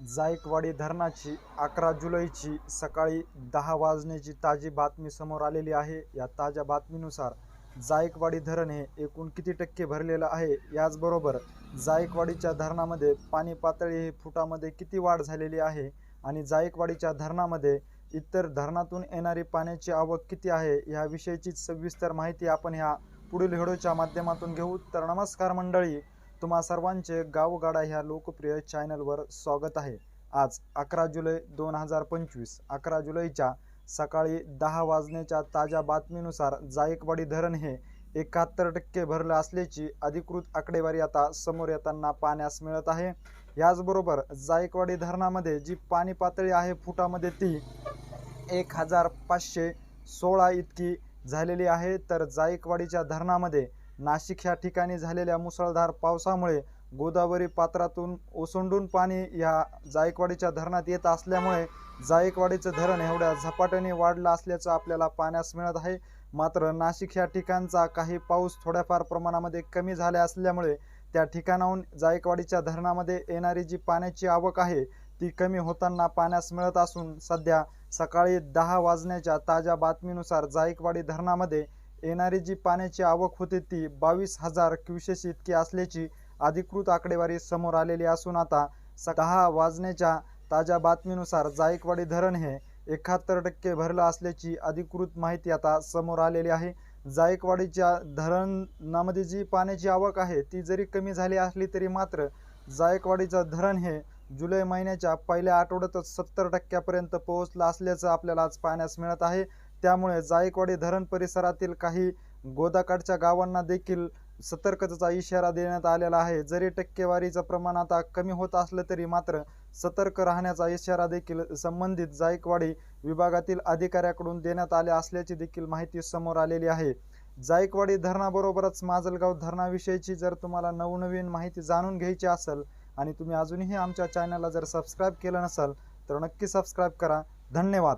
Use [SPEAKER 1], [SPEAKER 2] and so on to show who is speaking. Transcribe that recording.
[SPEAKER 1] जायकवाडी धरणाची अकरा जुलैची सकाळी दहा वाजण्याची ताजी बातमी समोर आलेली आहे. या ताज्या बातमीनुसार जायकवाडी धरण हे एकूण किती टक्के भरलेलं आहे? याचबरोबर जायकवाडीच्या धरणामध्ये पाणी पातळी ही फुटामध्ये किती वाढ झालेली आहे? आणि जायकवाडीच्या धरणामध्ये इतर धरणातून येणारी पाण्याची आवक किती आहे? याविषयीची सविस्तर माहिती आपण ह्या पुढील व्हिडिओच्या माध्यमातून घेऊ. तर नमस्कार मंडळी तुम्हा सर्वांचे गावगाडा ह्या लोकप्रिय चॅनलवर स्वागत आहे. आज अकरा जुलै दोन हजार पंचवीस अकरा जुलैच्या सकाळी दहा वाजण्याच्या ताज्या बातमीनुसार जायकवाडी धरण हे एकाहत्तर टक्के भरलं असल्याची अधिकृत आकडेवारी आता समोर येताना पाहण्यास मिळत आहे. याचबरोबर जायकवाडी धरणामध्ये जी पाणी पातळी आहे फुटामध्ये ती एक हजार पाचशे सोळा इतकी झालेली आहे. तर जायकवाडीच्या धरणामध्ये नाशिक ह्या ठिकाणी झालेल्या मुसळधार पावसामुळे गोदावरी पात्रातून ओसंडून पाणी या जायकवाडीच्या धरणात येत असल्यामुळे जायकवाडीचं धरण एवढ्या झपाट्याने वाढलं असल्याचं आपल्याला पाहण्यास मिळत आहे. मात्र नाशिक ह्या ठिकाणचा काही पाऊस थोड्याफार प्रमाणामध्ये कमी झाला असल्यामुळे त्या ठिकाणाहून जायकवाडीच्या धरणामध्ये येणारी जी पाण्याची आवक आहे ती कमी होताना पाण्यास मिळत असून सध्या सकाळी दहा वाजण्याच्या ताज्या बातमीनुसार जायकवाडी धरणामध्ये येणारी जी पाण्याची आवक होती ती बावीस हजार क्युसेस इतकी असल्याची अधिकृत आकडेवारी समोर आलेली असून आता सहा दहा वाजण्याच्या ताज्या बातमीनुसार जायकवाडी धरण हे एकाहत्तर टक्के भरलं असल्याची अधिकृत माहिती आता समोर आलेली आहे. जायकवाडीच्या धरणामध्ये जी पाण्याची आवक आहे ती जरी कमी झाली असली तरी मात्र जायकवाडीचं धरण हे जुलै महिन्याच्या पहिल्या आठवड्यातच सत्तर टक्क्यापर्यंत पोहोचलं असल्याचं आपल्याला आज पाहण्यास मिळत आहे. त्यामुळे जायकवाडी धरण परिसरातील काही गोदाकाठच्या गावांना देखील सतर्कतेचा इशारा देण्यात आलेला आहे. जरी टक्केवारीचं प्रमाण आता कमी होत असलं तरी मात्र सतर्क राहण्याचा इशारा देखील संबंधित जायकवाडी विभागातील अधिकाऱ्याकडून देण्यात आले असल्याची देखील माहिती समोर आलेली आहे. जायकवाडी धरणाबरोबरच माजलगाव धरणाविषयीची जर तुम्हाला नवनवीन माहिती जाणून घ्यायची असेल आणि तुम्ही अजूनही आमच्या चॅनलला जर सबस्क्राईब केलं नसाल तर नक्की सबस्क्राईब करा. धन्यवाद.